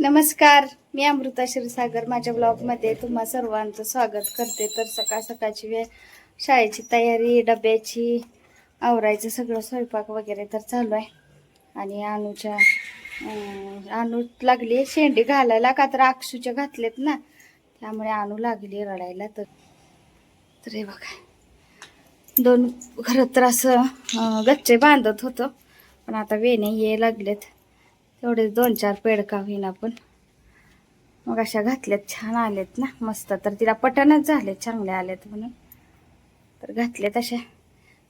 नमस्कार मी अमृता क्षीरसागर. माझ्या ब्लॉगमध्ये तुम्हा सर्वांचं स्वागत करते. तर सकाळ सकाळची वेळ शाळेची तयारी डब्याची आवरायचं सगळं स्वयंपाक वगैरे तर चालू आहे. आणि अनुच्या अनु लागली शेंडी घालायला का तर अक्षूच्या घातलेत ना. त्यामुळे अनु लागली रडायला. तर तर हे बघा. दोन खरं तर असं गच्चे बांधत होतं. पण आता वेणे ये लागलेत. तेवढेच दोन चार पेडका होईना पण मग अशा घातल्यात छान आलेत ना मस्त. तर तिला पटनच झाले चांगले आलेत म्हणून. तर घातलेत अशा.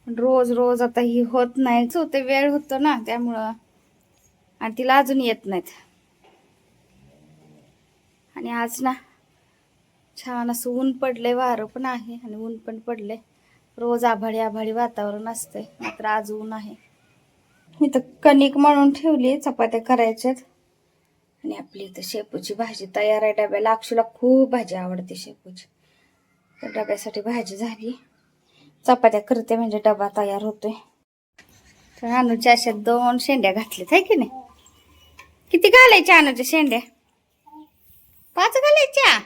पण रोज रोज आता ही होत नाहीच होते वेळ होतो ना त्यामुळं. आणि तिला अजून येत नाहीत. आणि आज ना छान असं ऊन पडलंय वारं पण आहे आणि ऊन पण पडले रोज आभाळी आभाळी वातावरण असतंय मात्र आज ऊन आहे. इथं कणिक म्हणून ठेवली चपात्या करायच्यात. आणि आपली इथं शेपूची भाजी तयार आहे डब्याला. अक्षूला खूप भाजी आवडते शेपूची. तर डब्यासाठी भाजी झाली. चपात्या करते म्हणजे डबा तयार होतोय. तर अनुच्या अशा दोन शेंड्या घातल्यात आहे की नाही? किती घालायच्या अनुच्या शेंड्या? पाच घालायच्या?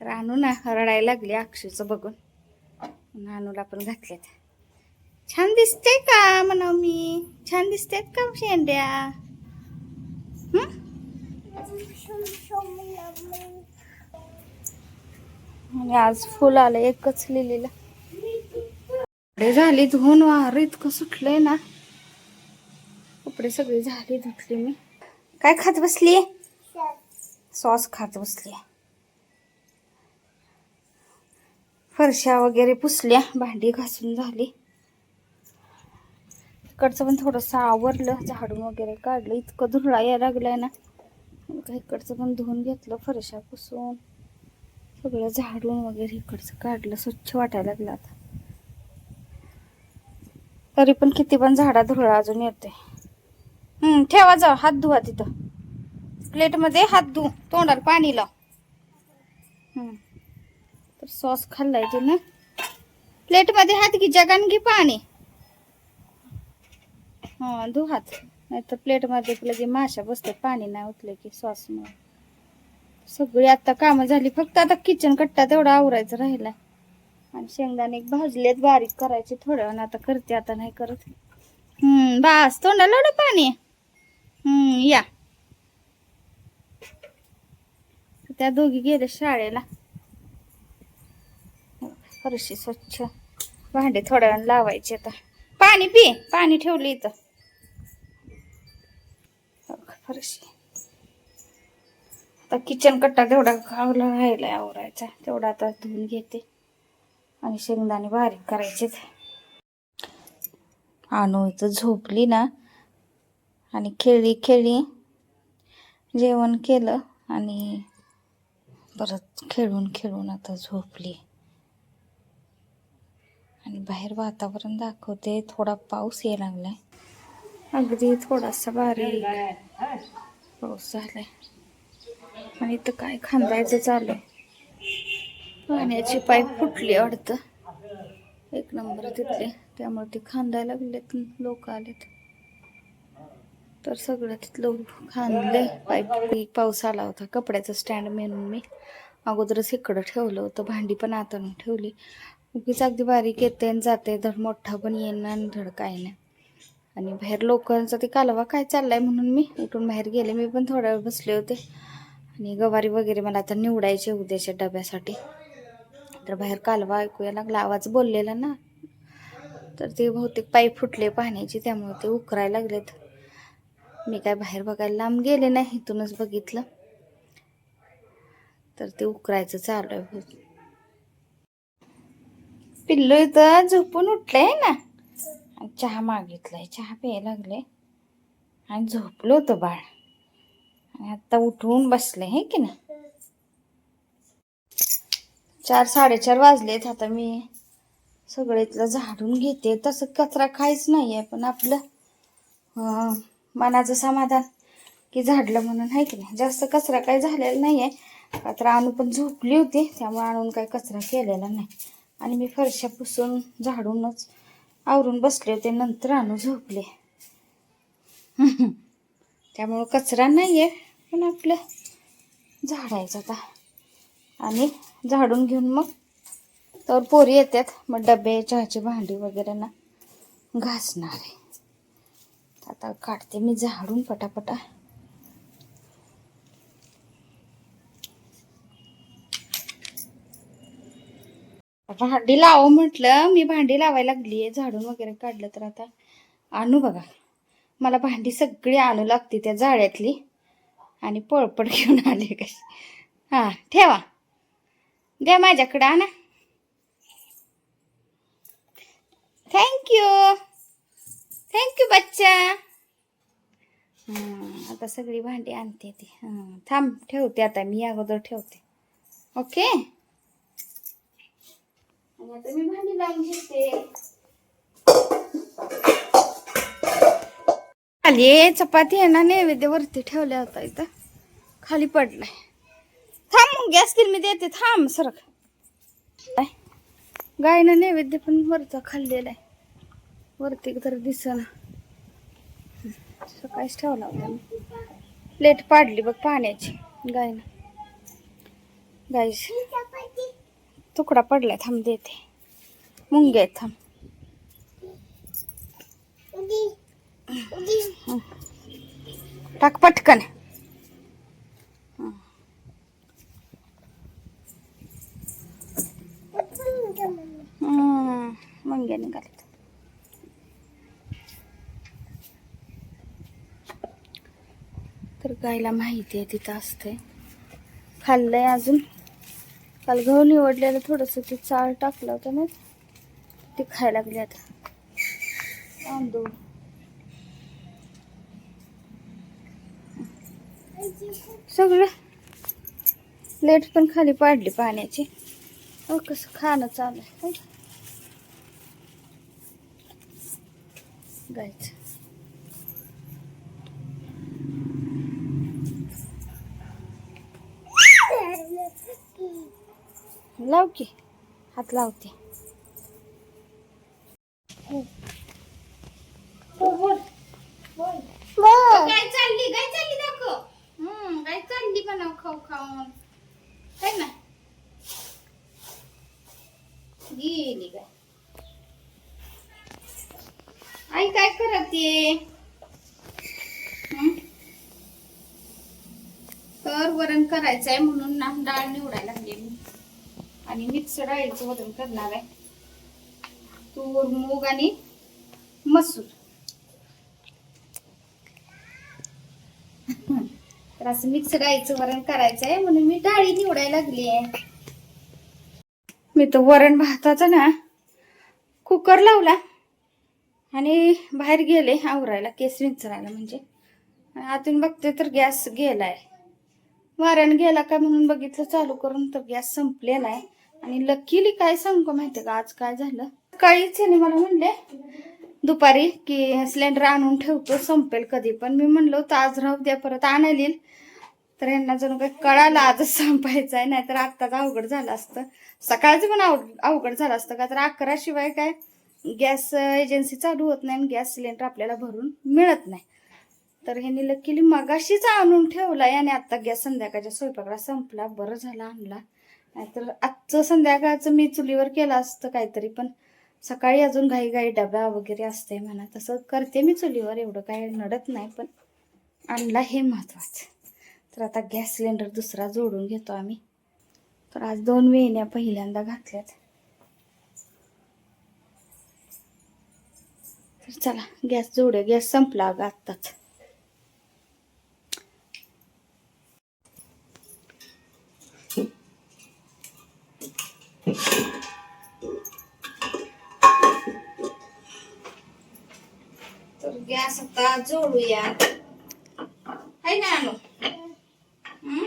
तर आणू ना रडायला लागली अक्षूचं बघून. म्हणून पण घातल्यात. छान दिसते का म्हणा मी छान दिसते का शेंड्या आज फुल आलं एकच लिहिलेलं. कपडे झाली धुवून वार इतकं सुटलंय ना. कपडे सगळे झाले धुतले मी. काय खात बसली? सॉस खात बसली. फरशा वगैरे पुसल्या भांडी घासून झाली. इकडचं पण थोडंसं आवरलं झाडून वगैरे काढलं. इतकं धुळा यायला लागलाय ना. इकडचं पण धुवून घेतलं फरशा पुसून सगळं झाडून वगैरे इकडचं काढलं. स्वच्छ वाटायला लागलं आता. तरी पण किती पण झाडा धुळा अजून येते हम्म ठेवा जा हात धुवा तिथं. प्लेटमध्ये हात धु तोंडाला पाणी लाव तर सॉस खाल्लाय ना प्लेटमध्ये हात घे जगान घे पाणी. हां धु हात नाही तर प्लेटमध्ये लगे माशा बसते पाणी नाही उतले की सॉसमुळे सगळी आता कामं झाली. फक्त आता किचन कट्टा तेवढा आवरायचं राहिला आणि शेंगदाणे भाजलेत बारीक करायचे थोडं आणि आता करते आता नाही करत. हम्म बास तोंडाला एवढं पाणी. हम्म या. त्या दोघी गेले शाळेला. फरशी स्वच्छ. भांडे थोड्या वेळ लावायचे आता. पाणी पी पाणी ठेवलं इथं. फरशी. आता किचन कट्टा तेवढा खावला राहिला आवरायचा. तेवढा आता धुवून घेते. आणि शेंगदाणे बारीक करायचे आणू इथं झोपली ना. आणि खेळली खेळली. जेवण केलं आणि परत खेळून खेळून आता झोपली. आणि बाहेर वातावरण दाखवते. थोडा पाऊस यायला लागलाय. अगदी थोडासा बारीक. पाऊस झालाय. आणि इथं काय खांदायचं चालू आहे. पाण्याची पाईप फुटली वाटतं. एक नंबर तिथले. त्यामुळे ते खांदायला लागलेत. लोक आलेत. तर सगळं तिथलं खांदले पाईप पाऊस आला होता. कपड्याचं स्टँड म्हणून मी अगोदरच इकडं ठेवलं होतं. भांडी पण आता ठेवली. उगीच अगदी बारीक येते आणि जाते धड मोठा पण येईन आणि धड काय नाही. आणि बाहेर लोकांचा ते कालवा काय चाललाय म्हणून मी उठून बाहेर गेले. मी पण थोडा वेळ बसले होते. आणि गवारी वगैरे मला आता निवडायचे उद्याच्या डब्यासाठी. तर बाहेर कालवा ऐकूया लागला. आवाज बोललेला ना. तर ते बहुतेक पाईप फुटले पाण्याची त्यामुळे ते उकरायला लागलेत. मी काय बाहेर बघायला लांब गेले नाही इथूनच बघितलं. तर ते उकरायचं चालू आहे. पिल्लू इथं झोपून उठलंय ना? आणि चहा मागितलाय. चहा प्यायला लागले. आणि झोपलो होतं बाळ. आणि आता उठवून बसले हे की ना चार साडेचार वाजलेत. आता मी सगळं इथलं झाडून घेते. तसं कचरा काहीच नाही आहे पण आपलं मनाचं समाधान की झाडलं म्हणून आहे की नाही? जास्त कचरा काही झालेला नाही आहे का आणून पण झोपली होती त्यामुळे आणून काही कचरा केलेला नाही. आणि मी फरशा पुसून झाडूनच आवरून बसले होते नंतर आणू झोपले. त्यामुळं कचरा नाही आहे पण आपलं झाडायचं आता. आणि झाडून घेऊन मग तर पोरी येतात मग डबे चहाची भांडी वगैरे ना घासणार आहे. आता काढते मी झाडून पटापटा. भांडी लाव म्हटलं मी भांडी लावायला लागली आहे झाडून वगैरे काढलं तर आता. आणू बघा. मला भांडी सगळी आणू लागते त्या जाळ्यातली. आणि पळपट घेऊन आले कशी. हां ठेवा. द्या माझ्याकडं आणा. थँक्यू थँक्यू बच्चा. आता सगळी भांडी आणते ती. हां थांब ठेवते आता मी अगोदर ठेवते. ओके आणि आता मी भांडी लावून घेते. खाली चपाती आहे ना नैवेद्य वरती ठेवल्या होता इथं. खाली पडलाय. थांब गॅस किल मी देते थांब सरक. काय? गायनं नैवेद्य पण वरचा खाल्लेला आहे. वरती तर दिसना. सकाळीच ठेवला होता मी. प्लेट पाडली बघ पाण्याची गायनं गायच तुकडा पडलाय थांब देते. मुंगे आहेत, थांब. टाक पटकन. मुंग्या निघाल्यात तर गायला माहिती आहे तिथं असते खाल्लंय अजून. काल गहू निवडलेलं थोडंसं ते चाळ टाकलं होतं ना ते खायला लागले आता. तांदूळ. सगळं. प्लेट पण खाली पाडली पाण्याची. हो कसं खाणं चालू आहे. हो. गायचं लाव की. हात लावते. काय चालली? काय चालली दाखव. हम्म काय चालली खाऊ खाऊन. काय ना गेली काय आई काय करत? ये तर वरण करायचं आहे म्हणून ना डाळ निवडायला लागली. आणि मिक्स डाळीचं वजन करणार आहे. तूर मूग आणि मसूर. तर असं मिक्स डाळीचं वरण करायचं आहे म्हणून मी डाळी निवडायला लागली आहे. मी तर वरण भाताचा ना कुकर लावला आणि बाहेर गेले आवरायला केस विंचरायला म्हणजे. आतून बघते तर गॅस गेलाय. वाऱ्यानं गेला काय म्हणून बघितलं चालू करून तर गॅस संपलेला आहे. आणि लकीली काय सांगू माहितीये का? आज काय झालं? काळीच याने मला म्हणले दुपारी की सिलेंडर आणून ठेवतो संपेल कधी पण. मी म्हणलो होतं आज राहू द्या परत आणायला येईल. तर यांना जणू काही कळालं आजच संपायचं आहे नाहीतर आत्ताच अवघड झालं असतं. सकाळचं पण अव अवघड झालं असतं का? तर अकरा शिवाय काय गॅस एजन्सी चालू होत नाही आणि गॅस सिलेंडर आपल्याला भरून मिळत नाही. तर ह्यांनी लकीली मगाशीच आणून ठेवला याने आत्ता गॅस संध्याकाळच्या स्वयंपाकाला संपला बरं झाला आणला. नाहीतर आजचं संध्याकाळचं मी चुलीवर केलं असतं काहीतरी पण सकाळी अजून घाई घाई डबा वगैरे असते म्हणा तसं करते मी चुलीवर एवढं काही नडत नाही पण आणला हे महत्वाचं. तर आता गॅस सिलेंडर दुसरा जोडून घेतो आम्ही. तर आज दोन वेण्या पहिल्यांदा घातल्यात. तर चला गॅस जोडूया गॅस संपला अगं आत्ताच. तर गॅस आता जोडूया. आहे ना आणू हम्म?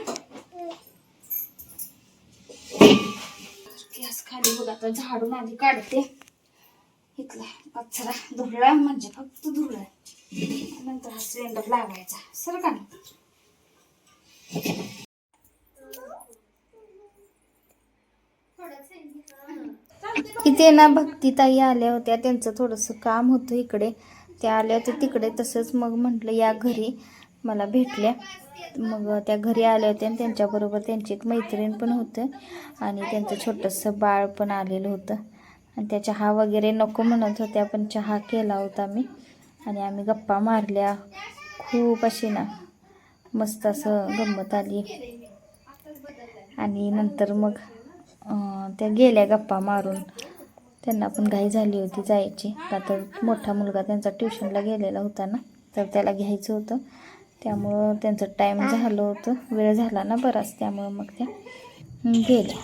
गॅस खाली बघ आता झाडून आधी काढते. इथला कचरा धुरळा म्हणजे फक्त धुरळा नंतर हा सिलेंडर लावायचा. सर का इथे ना भक्तीताई आल्या होत्या. त्यांचं थोडंसं काम होतं इकडे. त्या आल्या होत्या तिकडे. तसंच मग म्हटलं या घरी मला भेटल्या. मग त्या घरी आल्या होत्या आणि त्यांच्याबरोबर त्यांची एक मैत्रीण पण होतं आणि त्यांचं छोटंसं बाळ पण आलेलं होतं. आणि त्या चहा वगैरे नको म्हणत होत्या पण चहा केला होता मी. आणि आम्ही गप्पा मारल्या. खूप अशी ना मस्त असं गंमत आली. आणि नंतर मग त्या गेल्या गप्पा मारून. त्यांना पण घाई झाली होती जायची. का तर मोठा मुलगा त्यांचा ट्युशनला गेलेला होता ना तर त्याला घ्यायचं होतं. त्यामुळं त्यांचं टाईम झालं होतं. वेळ झाला ना बराच त्यामुळं मग त्या गेल्या.